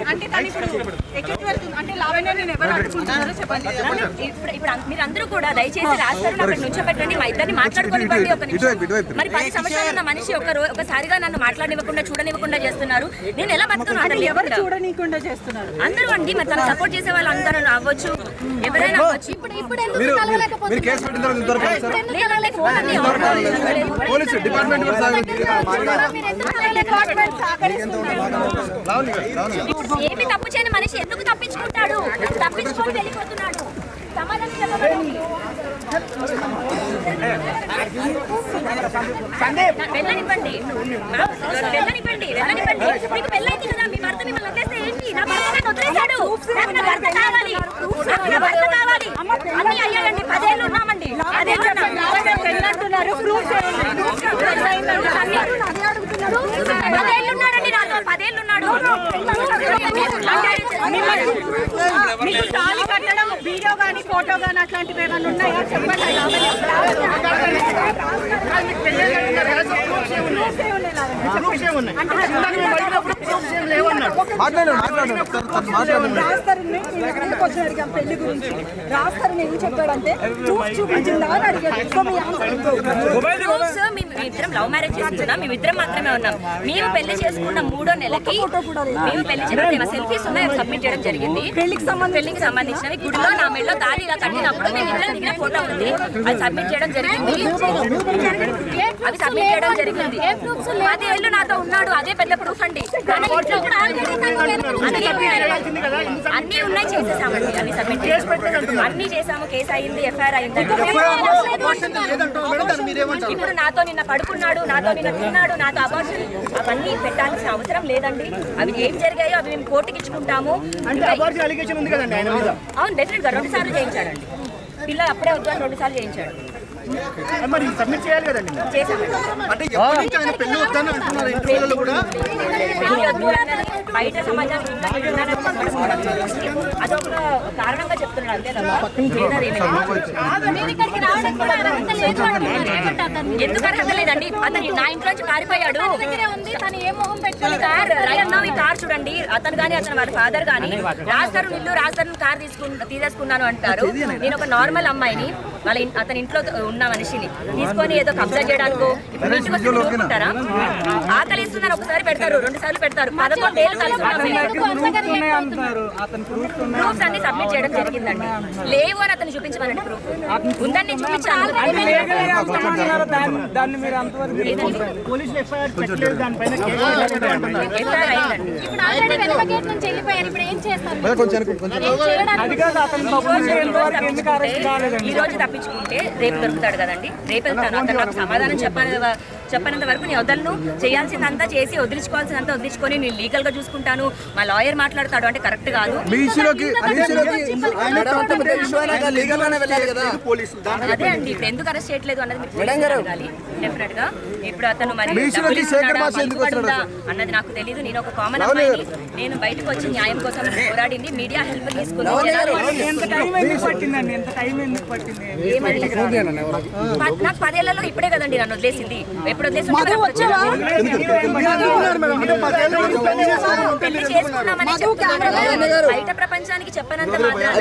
ఇప్పుడు అంటే లావణ్య నేను ఎవరు అడ్డుకుంటున్నారో చెప్పండి. ఇప్పుడు ఇప్పుడు అం- మీరందరూ కూడా దయచేసి రాస్తారు అక్కడ నుంచి పెట్టండి మా ఇద్దరిని మాట్లాడుకోనివ్వండి ఒక నిమిషం. మరి పది సంవత్సరాలు ఉన్న మనిషి ఒక రో- ఒకసారిగా నన్ను మాట్లాడనివ్వకుండా చూడనివ్వకుండా చేస్తున్నారు. నేను ఎలా బతుకును అంటే అతను ఎవరు చేస్తున్నారు? అందరూ అండి మరి తను సపోర్ట్ చేసే వాళ్ళు అందరూ అవ్వచ్చు. ఎవరైనా అవ్వచ్చు. ఇప్పుడు మీరు కేసు పెట్టిన తర్వాత ఇంతవరకు సార్? పోలీసు డిపార్ట్మెంట్ కూడా. ఏమి తప్పు చేయని మనిషి ఎందుకు తప్పించుకుంటాడు? తప్పించుకొని వెళ్ళిపోతున్నాడు. సమాధానం చెప్పగలరు వెళ్ళనివ్వండి. వెళ్ళనివ్వండి. వెళ్ళనివ్వండి. మీకు పెళ్ళైంది కదా మీ భర్త మిమ్మల్ని వదిలేస్తే ఏంటి? నా భర్త నన్ను వదిలేశాడు. నాకు నా భర్త కావాలి. నాకు నా భర్త కావాలి. అన్ని అయ్యాయండి. పదేళ్ళు ఉన్నామండి. పదేళ్ళు ఉన్నాం. పెళ్ళంటున్నారు. ప్రూఫ్ ఉన్నాడండి నాతో పదేళ్ళు ఉన్నాడు మీకు తాళి కట్టడం వీడియో కానీ ఫోటో కానీ అట్లాంటివి ఏమైనా ఉన్నాయా చెప్పండి. మాట్లాడండి మాట్లాడండి. ఒకసారి ఒకసారి మాట్లాడండి. రాస్తారని ఇంటికి వచ్చి అడిగాం పెళ్ళి గురించి. రాస్తారని ఏం చెప్పాడంటే ప్రూఫ్ చూపించిందా అని అడిగాడు. సో మీ ఆన్సర్ Proofs మేము ఇద్దరం లవ్ మ్యారేజ్ చేసుకున్నాం. మేము ఇద్దరం మాత్రమే ఉన్నాం. మేము పెళ్ళి చేసుకున్న మూడో నెలకి మేము పెళ్ళి చేసుకున్న సెల్ఫీస్ ఉన్నాయి సబ్మిట్ చేయడం జరిగింది. పెళ్ళికి సంబంధించి పెళ్ళికి సంబంధించినవి గుడిలో నా మెడలో తాళి ఇలా కట్టినప్పుడు మేము ఇద్దరం దిగిన ఫోటో ఉంది. అది సబ్మిట్ చేయడం జరిగింది. అవి సబ్మిట్ చేయడం జరిగింది. పది ఏళ్ళు నాతో ఉన్నాడు. అదే పెద్ద ప్రూఫ్ అండి. కూడా అన్నీ ఉన్నాయి. చేసేసామండి అన్ని సబ్మిట్ అన్ని చేసాము కేసు అయింది ఎఫ్ఐఆర్ అయింది ఇప్పుడు నాతో నిన్న పడుకున్నాడు నాతో నిన్న తిన్నాడు నాతో అబార్షన్ అవన్నీ పెట్టాల్సిన అవసరం లేదండి అవి ఏం జరిగాయో అవి మేము కోర్టుకి ఇచ్చుకుంటాము అవును డెఫినెట్గా రెండు సార్లు చేయించాడండి పిల్లలు అప్పుడే వద్దు అని రెండు సార్లు చేయించాడు మరి సబ్మిట్ చేయాలి కదండి అంటే ఎప్పటి నుంచి ఆయన పెళ్ళి వద్దని అంటున్నారు ఇంటర్వ్యూలలో కూడా బయట చెప్పడం అదొక కారణంగా చెప్తున్నాడు. ఎందుకు అర్హత లేదండి అతను నా ఇంట్లో నుంచి పారిపోయాడు ఈ కార్ చూడండి అతను కానీ అతను వారి ఫాదర్ కానీ రాస్తారు ఇల్లు రాస్తారు కార్ తీసుకుని తీసేసుకున్నాను అంటారు నేను ఒక నార్మల్ అమ్మాయిని వాళ్ళ ఇన్- అతని ఇంట్లో ఉన్న మనిషిని. తీసుకొని ఏదో కబ్జా చేయడానికో ఇప్పుడు ఇంటికి వచ్చి ఊరుకుంటారా ఆకలి ఇస్తున్నారు ఒకసారి పెడతారు రెండు సార్లు పెడతారు. పదకొండు ఏళ్ళు కలిసి ప్రూఫ్స్ అన్ని సబ్మిట్ చేయడం జరిగిందండి. లేవు అని అతను చూపించమనండి ప్రూఫ్. ఉందని చూపించాను. ఈ రోజు తప్పించుకుంటే రేపు దొరుకుతాడు కదండి. రేపు వెళ్తాను. అతను నాకు సమాధానం చెప్పని చెప్పనంత వరకు నేను వదలను. చేయాల్సిందంతా చేసి వదిలించుకోవాల్సిందంతా వదిలించుకొని నేను లీగల్గా చూసుకుంటాను. మా లాయర్ మాట్లాడతాడు అంటే కరెక్ట్ కాదు. అదే అండి ఇప్పుడు ఎందుకు అరెస్ట్ చేయట్లేదు అన్నది డెఫినెట్గా. ఇప్పుడు అతను మరి అన్నది నాకు తెలియదు నేను ఒక కామన్ అమ్మాయిని నేను బయటకు వచ్చి న్యాయం కోసం పోరాడింది మీడియా హెల్ప్ తీసుకుంది. జనాలు ఎంత టైం ఎందుకు పట్టిందండి? ఎంత టైం ఎందుకు పట్టింది? ఏమని? ప- నాకు పదేళ్ళలో ఇప్పుడే కదండి నన్ను వదిలేసింది. చెప్తున్నాను. బయట ప్రపంచానికి చెప్పనంత మాత్రాన